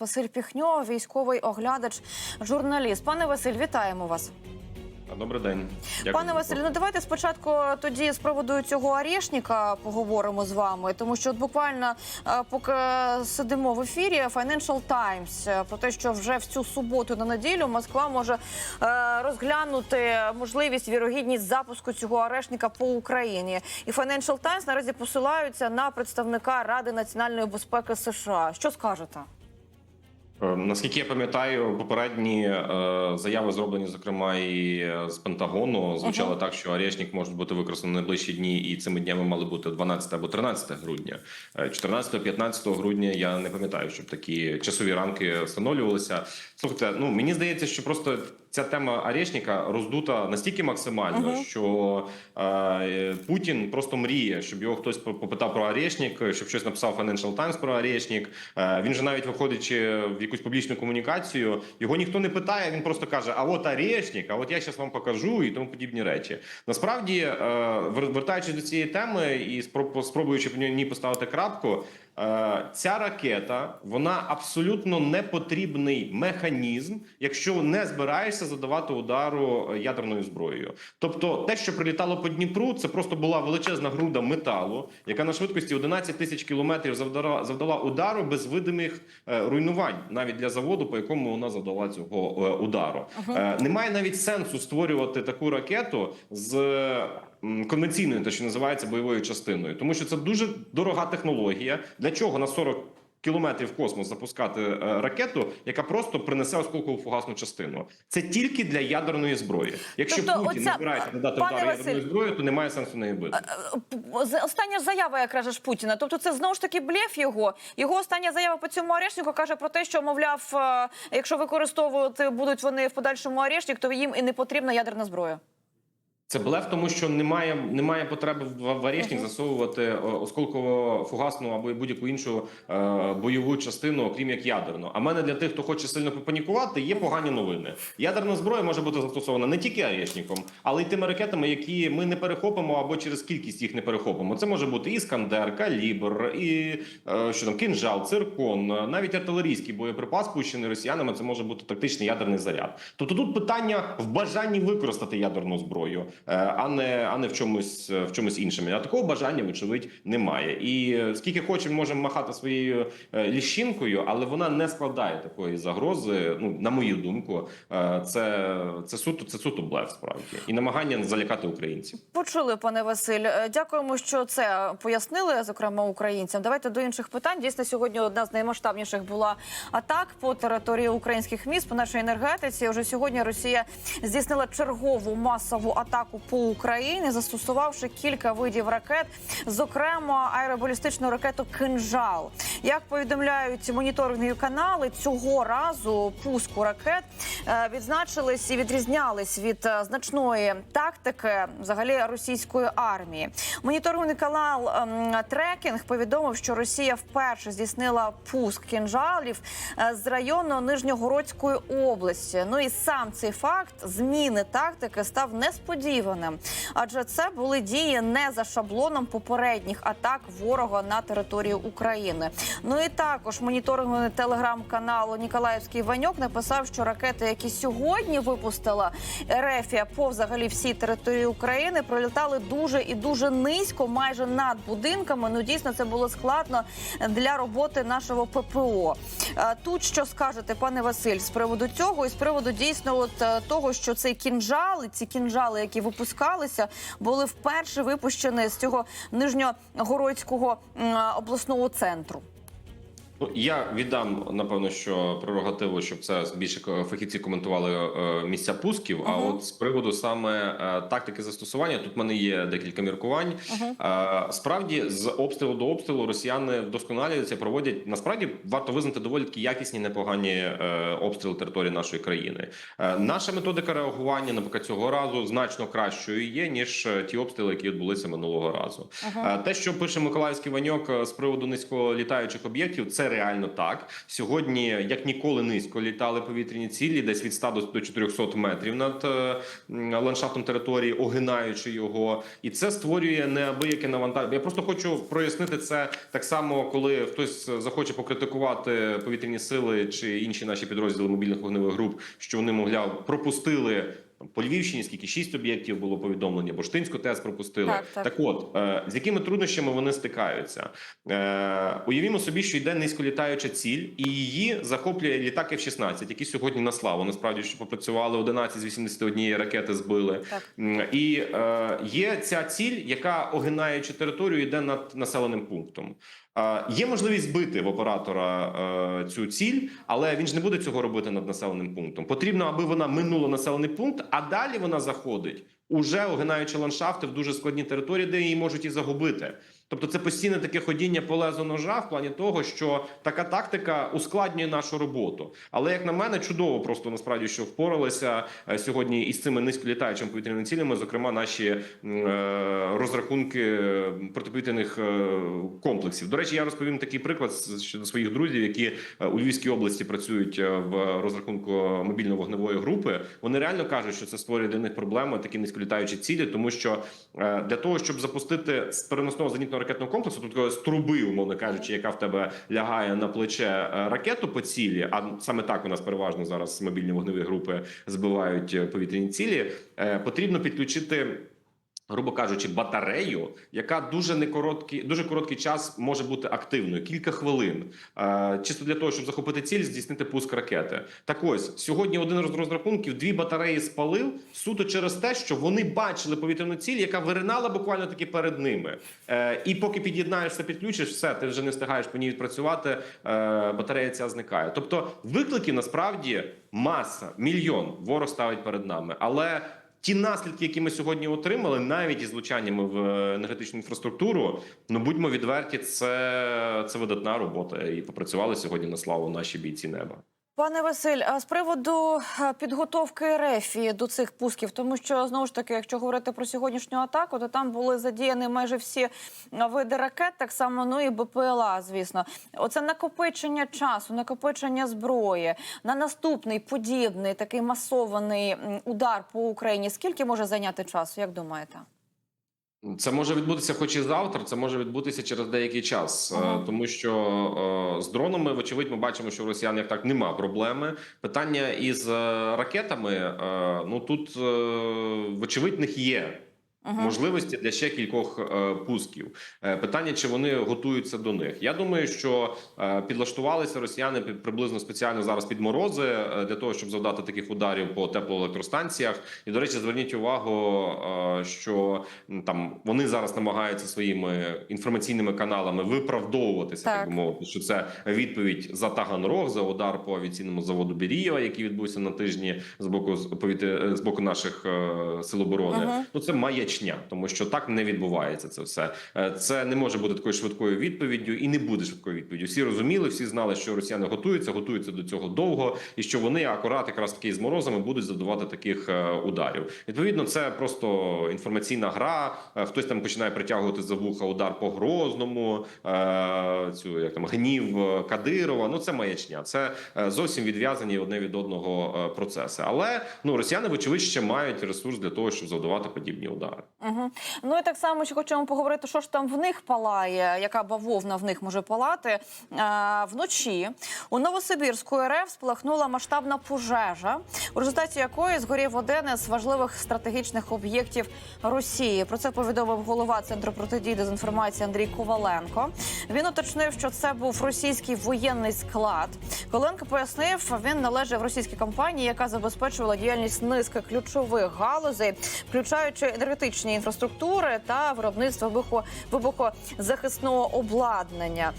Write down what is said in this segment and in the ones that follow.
Василь Піхньо, військовий оглядач, журналіст. Пане Василь, вітаємо вас. Добрий день, Дякую. Пане Василь, ну давайте спочатку тоді з приводу цього орешника поговоримо з вами, тому що от буквально е, поки сидимо в ефірі Financial Times е, про те, що вже в цю суботу на неділю Москва може е, розглянути можливість вірогідність запуску цього орешника по Україні. І Financial Times наразі посилаються на представника Ради національної безпеки США. Що скажете? Е, Наскільки я пам'ятаю, попередні е, заяви зроблені, зокрема, і е, з Пентагону, звучало так, що Орешник може бути використаний найближчі дні, і цими днями мали бути 12 або 13 грудня. 14-15 грудня я не пам'ятаю, щоб такі часові рамки встановлювалися. Слухайте, ну мені здається, що просто ця тема Орешника роздута настільки максимально, що е, Путін просто мріє, щоб його хтось попитав про Орешник, щоб щось написав Financial Times про Орешник. Е, він же навіть виходячи в якусь публічну комунікацію, його ніхто не питає. Він просто каже: А от Орешник, а от я зараз вам покажу і тому подібні речі. Насправді, е, вертаючись до цієї теми і спроб- спробуючи в ній поставити крапку. Е, Ця ракета вона абсолютно не потрібний механізм, якщо не збираєшся задавати удару е, ядерною зброєю. Тобто, те, що прилітало по Дніпру, це просто була величезна груда металу, яка на швидкості 11 тисяч кілометрів завдала, завдала удару без видимих е, руйнувань, навіть для заводу, по якому вона завдала цього удару. Е, Немає навіть сенсу створювати таку ракету з конвенційною, те, що називається бойовою частиною, тому що це дуже дорога технологія. Для чого на 40 кілометрів в космос запускати е, ракету, яка просто принесе осколкову фугасну частину? Це тільки для ядерної зброї. Якщо Тобто Путін оця- не збирається надати удар Василь- ядерною зброєю, то немає сенсу неї бити. З- Остання ж заява, як каже ж Путіна. Тобто, це знову ж таки блеф його. Його остання заява по цьому орешнику каже про те, що мовляв, е, якщо використовувати будуть вони в подальшому орешник, то їм і не потрібна ядерна зброя. Це блеф, тому що немає немає потреби в в Орешник засовувати е, осколково-фугасну або будь-яку іншу е, бойову частину, окрім як ядерну. А мене для тих, хто хоче сильно попанікувати, є погані новини. Ядерна зброя може бути застосована не тільки Орешником, але й тими ракетами, які ми не перехопимо або через кількість їх не перехопимо. Це може бути іскандер, калібр, і е, що там кинжал, циркон, навіть артилерійський боєприпас, пущений росіянами. Це може бути тактичний ядерний заряд. Тобто тут питання в бажанні використати ядерну зброю, а не а не в чомусь е, в чомусь іншому. А такого бажання, вочевидь, немає. І е, скільки хочемо, можемо махати своєю е, ліщинкою, але вона не складає такої загрози. Ну на мою думку, Е, це, це суто це суто блеф справді і намагання залякати українців. Почули, пане Василь. Е, Дякуємо, що це пояснили, зокрема українцям. Давайте до інших питань. Дійсно, сьогодні одна з наймасштабніших була атак по території українських міст по нашій енергетиці. Уже сьогодні Росія здійснила чергову масову атаку по Україні, застосувавши кілька видів ракет, зокрема аеробалістичну ракету Кинжал. Як повідомляють моніторингові канали, цього разу пуску ракет е, відзначились і відрізнялись від е, значної тактики взагалі російської армії. Моніторинговий канал ем, трекінг повідомив, що Росія вперше здійснила пуск кінжалів е, з району Нижньогородської області. Ну і сам цей факт зміни тактики став несподіваним, адже це були дії не за шаблоном попередніх атак ворога на територію України. Ну і також моніторинговий телеграм-каналу Ніколаївський Ваньок написав, що ракети, які сьогодні випустила Ерефія по взагалі всій території України, пролітали дуже і дуже низько, майже над будинками. Ну дійсно це було складно для роботи нашого ППО. Тут що скажете, пане Василь, з приводу цього і з приводу дійсно от е, того, що цей кінжал, ці кінжали, які випускалися, були вперше випущені з цього нижньогородського обласного центру. Ну, я віддам напевно, що прерогативу, щоб це більше фахівці коментували е, місця пусків. А от з приводу саме е, тактики застосування, тут в мене є декілька міркувань. Е, справді, з обстрілу до обстрілу росіяни вдосконалюються, проводять насправді варто визнати доволі такі якісні, непогані е, обстріли території нашої країни. Е, наша методика реагування, наприклад, цього разу значно кращою є ніж ті обстріли, які відбулися минулого разу. Е, Те, що пише Миколаївський ваньок з приводу низьколітаючих об'єктів, це реально так. Сьогодні, як ніколи, низько літали повітряні цілі, десь від 100 до- до 400 метрів над е, ландшафтом території, огинаючи його, і це створює неабияке навантаження. Я просто хочу прояснити це так само, коли хтось захоче покритикувати повітряні сили чи інші наші підрозділи мобільних вогневих груп, що вони мовляв пропустили. Там, По Львівщині скільки шість об'єктів було повідомлення, Боштинську ТЕС пропустили. Так, так. так от е, з якими труднощами вони стикаються? Е, уявімо собі, що йде низьколітаюча ціль, і її захоплює літак F-16, які сьогодні на славу. Насправді що попрацювали 11 з 81 ракети збили. Так. І е, є ця ціль, яка огинаючи територію, йде над населеним пунктом. Є можливість збити в оператора е, цю ціль, але він ж не буде цього робити над населеним пунктом. Потрібно, аби вона минула населений пункт, а далі вона заходить, уже огинаючи ландшафти в дуже складні території, де її можуть і загубити. Тобто це постійне таке ходіння по лезу ножа в плані того, що така тактика ускладнює нашу роботу. Але як на мене, чудово просто насправді що впоралися е, сьогодні із цими низьколітаючими повітряними цілями, зокрема наші е, розрахунки е, протиповітряних комплексів. До речі, я розповім такий приклад щодо своїх друзів, які у Львівській області працюють в розрахунку мобільно-вогневої групи. Вони реально кажуть, що це створює для них проблеми, такі низьколітаючі цілі, тому що для того, щоб запустити з переносного зенітного ракетного комплексу, тобто з труби, умовно кажучи, яка в тебе лягає на плече е, ракету по цілі, а саме так у нас переважно зараз мобільні вогневі групи збивають е, повітряні цілі. е, Потрібно підключити. Грубо кажучи, батарею, яка дуже не короткий, дуже короткий час може бути активною, кілька хвилин, е, чисто для того, щоб захопити ціль, здійснити пуск ракети. Так ось сьогодні один з розрахунків дві батареї спалив суто через те, що вони бачили повітряну ціль, яка виринала буквально таки перед ними. Е, і поки під'єднаєшся, підключиш, все, ти вже не встигаєш по ній відпрацювати. Е, батарея ця зникає. Тобто, викликів насправді маса, мільйон ворог ставить перед нами, але. Ті наслідки, які ми сьогодні отримали, навіть із влучаннями в енергетичну інфраструктуру, ну будьмо відверті, це, це видатна робота. І попрацювали сьогодні на славу наші бійці неба. Пане Василь, а з приводу підготовки РЕФІ до цих пусків, тому що знову ж таки, якщо говорити про сьогоднішню атаку, то там були задіяні майже всі види ракет, так само ну і БПЛА, звісно. Оце накопичення часу, накопичення зброї на наступний подібний такий масований удар по Україні. Скільки може зайняти часу? Як думаєте? Це може відбутися, хоч і завтра. Це може відбутися через деякий час, Ага. Е, тому що е, з дронами, вочевидь, ми бачимо, що в росіян як так нема проблеми. Питання із е, ракетами. Ну тут вочевидь них є. Угу. можливості для ще кількох е, пусків. Е, питання, чи вони готуються до них. Я думаю, що е, підлаштувалися росіяни під приблизно спеціально зараз під морози е, для того, щоб завдати таких ударів по теплоелектростанціях. І до речі, зверніть увагу, е, що там вони зараз намагаються своїми інформаційними каналами виправдовуватися, так, Так. би мовити, що це відповідь за Таганрог, за удар по авіаційному заводу Бірієва, який відбувся на тижні з боку з повітря з боку наших е, сил оборони. Ага. Ну це маячня, тому що так не відбувається це все. Е, Це не може бути такою швидкою відповіддю, і не буде швидкою відповіддю. Всі розуміли, всі знали, що росіяни готуються, готуються до цього довго, і що вони акурат якраз таки з морозами будуть задавати таких е, ударів. Відповідно, це просто інформаційна гра. Е, Хтось там починає притягувати за вуха удар по грозному, цю як там гнів Кадирова. Ну це маячня. Це зовсім відв'язані одне від одного процеси. Але ну росіяни, вочевидь, ще мають ресурс для того, щоб завдавати подібні удари. Угу. Ну і так само ще хочемо поговорити, що ж там в них палає, яка бавовна в них може палати. А, вночі у Новосибірську РФ спалахнула масштабна пожежа, у результаті якої згорів один із важливих стратегічних об'єктів Росії. Про це повідомив голова центру протидії дезінформації Андрій Коваленко. Він уточнив, що це був російський воєнний склад. Коваленко пояснив, він належав російській компанії, яка забезпечувала діяльність низки ключових галузей, включаючи енергетичні інфраструктури та виробництво вибуху вибухозахисного обладнання.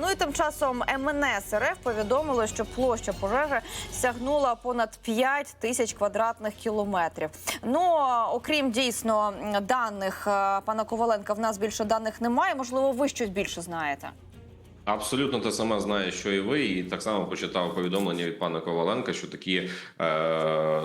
Ну і тим часом МНС РФ повідомили, що площа пожежі сягнула понад 5 тисяч квадратних кілометрів. Ну окрім дійсно даних пана Коваленка, в нас більше даних немає. Можливо, ви щось більше знаєте. Абсолютно те саме знає, що і ви, і так само почитав повідомлення від пана Коваленка, що такий е,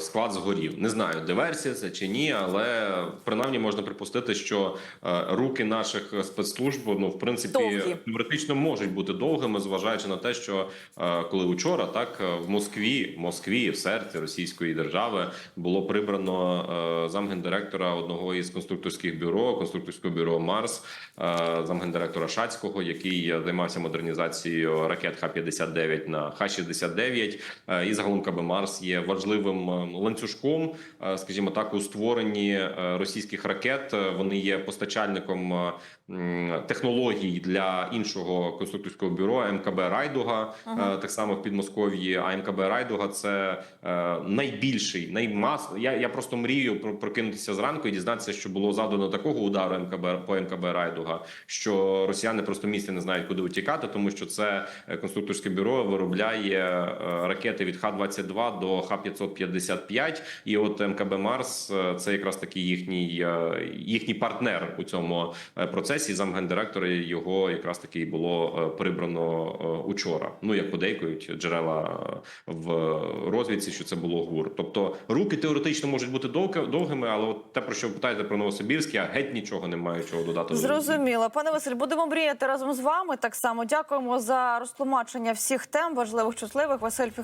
склад згорів. Не знаю, диверсія це чи ні, але принаймні можна припустити, що е, руки наших спецслужб ну в принципі Довгі. теоретично можуть бути довгими, зважаючи на те, що е, коли учора так в Москві, Москві, в серці Російської держави було прибрано е, замгендиректора одного із конструкторських бюро, конструкторського бюро Марс, е, замгендиректора Шацького, який займався модернізацією ракет Х-59 на Х-69. Е, І загалом КБ Марс є важливим е, ланцюжком, е, скажімо так, у створенні російських ракет. Вони є постачальником технологій для іншого конструкторського бюро МКБ Райдуга, е, так само в Підмосков'ї. А МКБ Райдуга це е, найбільший, наймас. Я, я просто мрію про- прокинутися зранку і дізнатися, що було завдано такого удару МКБ по МКБ Райдуга, що росіяни просто місця не знають, куди утікати, тому що це е, конструкторське бюро виробляє ракети від Х-22 до Х-555. І от МКБ Марс це якраз таки їхній їхній партнер у цьому е, процесі. Замгендиректора його якраз таки і було е, прибрано е, учора. Ну як подейкують джерела е, в розвідці, що це було ГУР. Тобто руки теоретично можуть бути довги- довгими, але от те, про що ви питаєте про Новосибірськ, я геть нічого не маю чого додати. Зрозуміло, пане Василь, будемо мріяти разом з вами. Так само дякуємо за розтлумачення всіх тем важливих, чутливих. Василь Фіх.